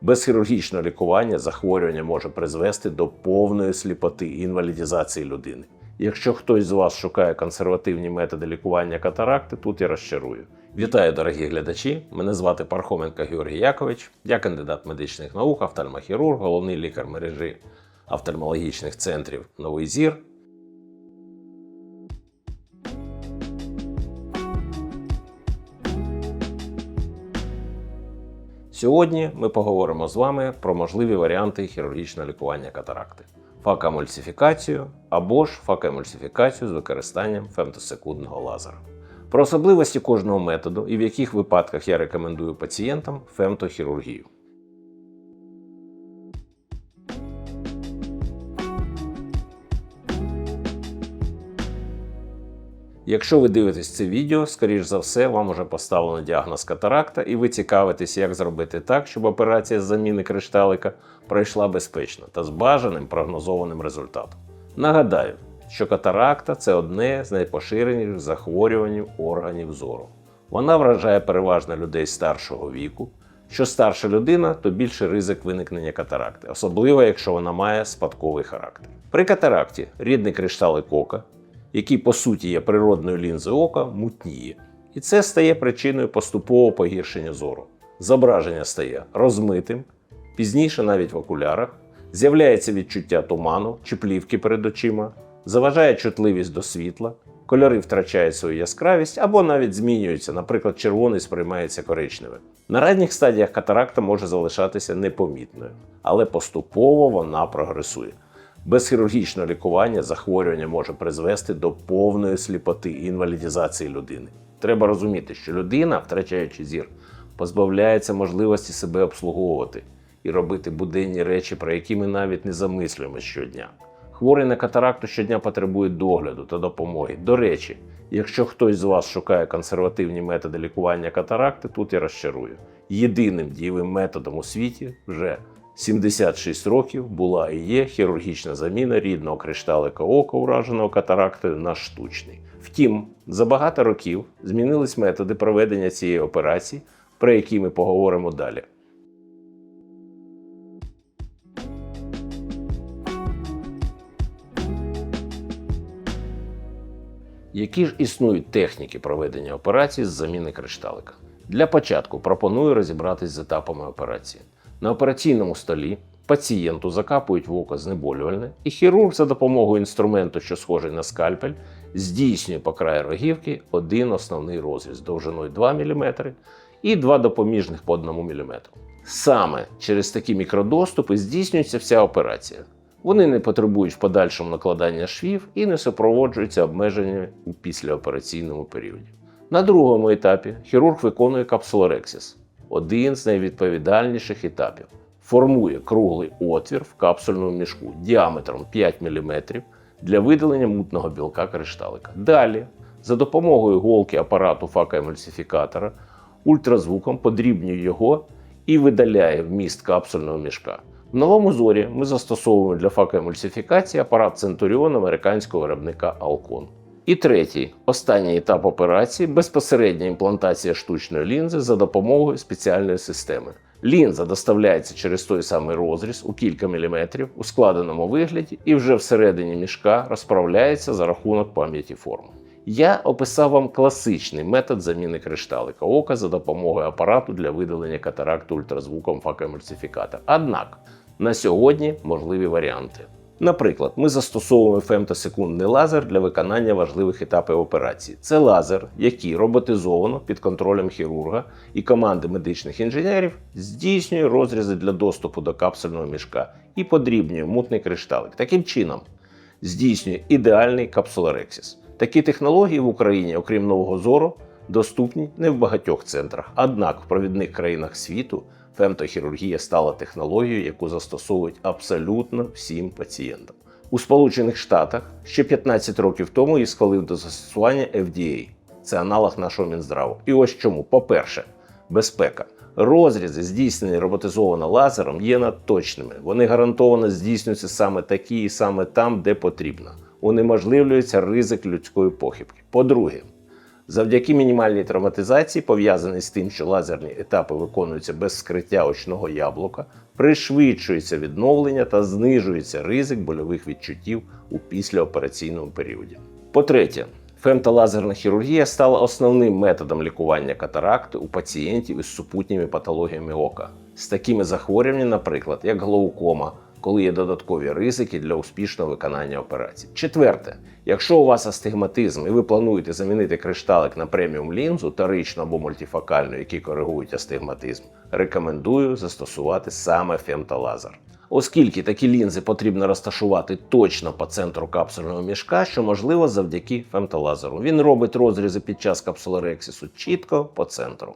Без хірургічного лікування захворювання може призвести до повної сліпоти і інвалідізації людини. Якщо хтось з вас шукає консервативні методи лікування катаракти, тут я розчарую. Вітаю, дорогі глядачі! Мене звати Пархоменко Георгій Якович. Я кандидат медичних наук, офтальмохірург, головний лікар мережі офтальмологічних центрів Новий Зір. Сьогодні ми поговоримо з вами про можливі варіанти хірургічного лікування катаракти, факоемульсифікацію або ж факоемульсифікацію з використанням фемтосекундного лазера. Про особливості кожного методу і в яких випадках я рекомендую пацієнтам фемтохірургію. Якщо ви дивитесь це відео, скоріш за все, вам уже поставлено діагноз катаракта, і ви цікавитесь, як зробити так, щоб операція з заміни кришталика пройшла безпечно та з бажаним прогнозованим результатом. Нагадаю, що катаракта це одне з найпоширеніших захворювань органів зору. Вона вражає переважно людей старшого віку. Що старша людина, то більше ризик виникнення катаракти, особливо якщо вона має спадковий характер. При катаракті рідний кришталик ока, який по суті є природною лінзою ока, мутніє. І це стає причиною поступового погіршення зору. Зображення стає розмитим, пізніше навіть в окулярах, з'являється відчуття туману чи плівки перед очима, заважає чутливість до світла, кольори втрачають свою яскравість або навіть змінюються, наприклад, червоний сприймається коричневим. На ранніх стадіях катаракта може залишатися непомітною, але поступово вона прогресує. Без хірургічного лікування захворювання може призвести до повної сліпоти і інвалідізації людини. Треба розуміти, що людина, втрачаючи зір, позбавляється можливості себе обслуговувати і робити буденні речі, про які ми навіть не замислюємо щодня. Хворий на катаракту щодня потребує догляду та допомоги. До речі, якщо хтось з вас шукає консервативні методи лікування катаракти, тут я розчарую. Єдиним дієвим методом у світі вже 76 років була і є хірургічна заміна рідного кришталика ока, ураженого катарактою, на штучний. Втім, за багато років змінились методи проведення цієї операції, про які ми поговоримо далі. Які ж існують техніки проведення операції з заміни кришталика? Для початку пропоную розібратись з етапами операції. На операційному столі пацієнту закапують в око знеболювальне, і хірург за допомогою інструменту, що схожий на скальпель, здійснює по краю рогівки один основний розріз довжиною 2 мм і два допоміжних по 1 мм. Саме через такі мікродоступи здійснюється вся операція. Вони не потребують в подальшому накладання швів і не супроводжуються обмеженнями у післяопераційному періоді. На другому етапі хірург виконує капсулорексіс один з найвідповідальніших етапів. Формує круглий отвір в капсульному мішку діаметром 5 мм для видалення мутного білка кришталика. Далі, за допомогою голки апарату факоемульсифікатора, ультразвуком подрібнює його і видаляє вміст капсульного мішка. В новому зорі ми застосовуємо для факоемульсифікації апарат Centurion американського виробника Alcon. І третій, останній етап операції безпосередня імплантація штучної лінзи за допомогою спеціальної системи. Лінза доставляється через той самий розріз у кілька міліметрів у складеному вигляді і вже всередині мішка розправляється за рахунок пам'яті форми. Я описав вам класичний метод заміни кришталика ока за допомогою апарату для видалення катаракту ультразвуком факоемульсифікатора. Однак на сьогодні можливі варіанти. Наприклад, ми застосовуємо фемтосекундний лазер для виконання важливих етапів операції. Це лазер, який роботизовано під контролем хірурга і команди медичних інженерів здійснює розрізи для доступу до капсульного мішка і подрібнює мутний кришталик. Таким чином здійснює ідеальний капсулорексіс. Такі технології в Україні, окрім нового зору, доступні не в багатьох центрах. Однак в провідних країнах світу фемтохірургія стала технологією, яку застосовують абсолютно всім пацієнтам. У Сполучених Штатах ще 15 років тому її схвалив до застосування FDA. Це аналог нашого Мінздраву. І ось чому. По-перше, безпека. Розрізи, здійснені роботизовано лазером, є надточними. Вони гарантовано здійснюються саме такі і саме там, де потрібно. Унеможливлюється ризик людської похибки. По-друге, Завдяки мінімальній травматизації, пов'язаній з тим, що лазерні етапи виконуються без скриття очного яблука, пришвидшується відновлення та знижується ризик больових відчуттів у післяопераційному періоді. По-третє, фемтолазерна хірургія стала основним методом лікування катаракти у пацієнтів із супутніми патологіями ока, з такими захворюваннями, наприклад, як глаукома, коли є додаткові ризики для успішного виконання операцій. Четверте, якщо у вас астигматизм і ви плануєте замінити кришталик на преміум лінзу, торичну або мультифокальну, які коригують астигматизм, рекомендую застосувати саме фемтолазер. Оскільки такі лінзи потрібно розташувати точно по центру капсульного мішка, що можливо завдяки фемтолазеру. Він робить розрізи під час капсулорексісу чітко по центру.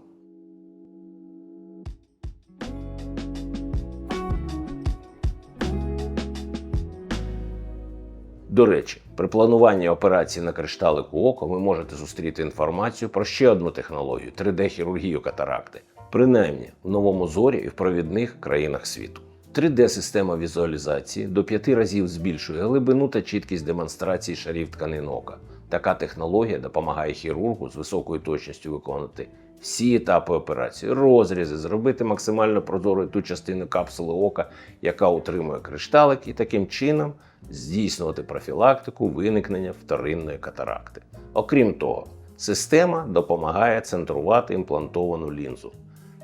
До речі, при плануванні операції на кришталику ока ви можете зустріти інформацію про ще одну технологію 3D-хірургію катаракти, принаймні в новому зорі і в провідних країнах світу. 3D-система візуалізації до 5 разів збільшує глибину та чіткість демонстрації шарів тканин ока. Така технологія допомагає хірургу з високою точністю виконати всі етапи операції, розрізи, зробити максимально прозорою ту частину капсули ока, яка утримує кришталик, і таким чином здійснювати профілактику виникнення вторинної катаракти. Окрім того, система допомагає центрувати імплантовану лінзу,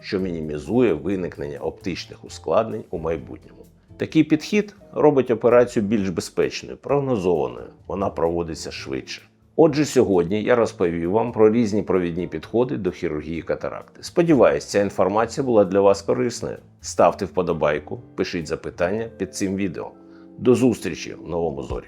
що мінімізує виникнення оптичних ускладнень у майбутньому. Такий підхід робить операцію більш безпечною, прогнозованою, вона проводиться швидше. Отже, сьогодні я розповів вам про різні провідні підходи до хірургії катаракти. Сподіваюсь, ця інформація була для вас корисною. Ставте вподобайку, пишіть запитання під цим відео. До зустрічі в новому зорі.